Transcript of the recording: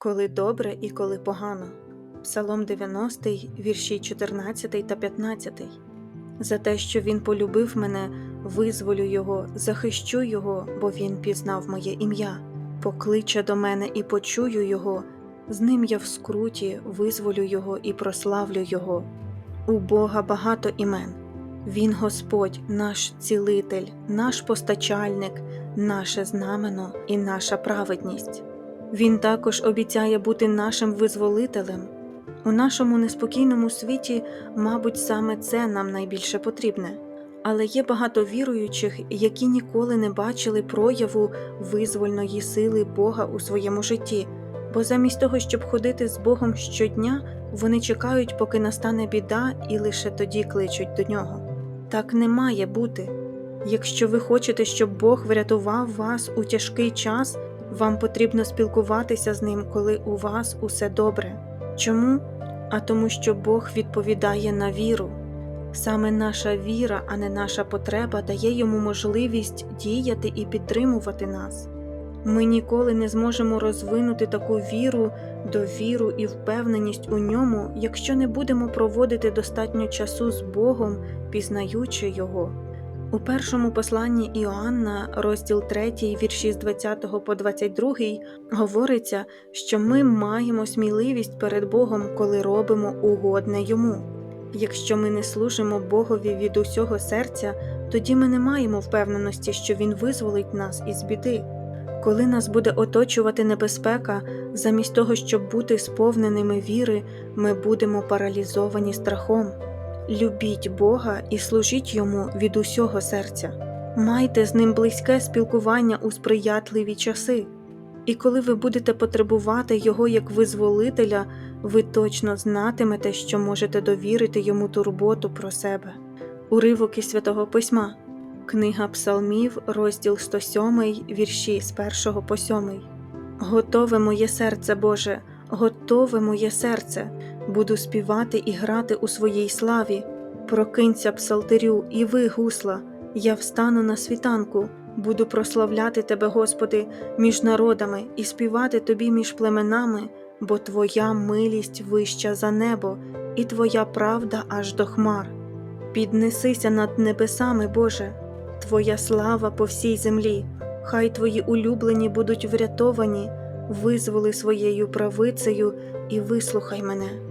Коли добре і коли погано. Псалом 90, вірші 14 та 15. За те, що він полюбив мене, визволю його, захищу його, бо він пізнав моє ім'я. Покличе до мене і почую його, з ним я в скруті визволю його і прославлю його. У Бога багато імен. Він Господь, наш цілитель, наш постачальник, наше знамено і наша праведність. Він також обіцяє бути нашим визволителем. У нашому неспокійному світі, мабуть, саме це нам найбільше потрібне. Але є багато віруючих, які ніколи не бачили прояву визвольної сили Бога у своєму житті, бо замість того, щоб ходити з Богом щодня, вони чекають, поки настане біда, і лише тоді кличуть до нього. Так не має бути. Якщо ви хочете, щоб Бог врятував вас у тяжкий час, вам потрібно спілкуватися з ним, коли у вас усе добре. Чому? А тому, що Бог відповідає на віру. Саме наша віра, а не наша потреба, дає йому можливість діяти і підтримувати нас. Ми ніколи не зможемо розвинути таку віру, довіру і впевненість у ньому, якщо не будемо проводити достатньо часу з Богом, пізнаючи Його. У першому посланні Іоанна, розділ 3, вірші з 20 по 22, говориться, що ми маємо сміливість перед Богом, коли робимо угодне йому. Якщо ми не служимо Богові від усього серця, тоді ми не маємо впевненості, що Він визволить нас із біди. Коли нас буде оточувати небезпека, замість того, щоб бути сповненими віри, ми будемо паралізовані страхом. Любіть Бога і служіть йому від усього серця. Майте з ним близьке спілкування у сприятливі часи. І коли ви будете потребувати Його як визволителя, ви точно знатимете, що можете довірити йому турботу про себе. Уривок із святого письма, книга Псалмів, розділ 107, вірші з 1 по 7. Готове моє серце Боже, готове моє серце, буду співати і грати у своїй славі. Прокинься, псалтирю, і ви, гусла, я встану на світанку, буду прославляти Тебе, Господи, між народами і співати Тобі між племенами, бо Твоя милість вища за небо, і Твоя правда аж до хмар. Піднесися над небесами, Боже, Твоя слава по всій землі, хай Твої улюблені будуть врятовані, визволи своєю правицею і вислухай мене.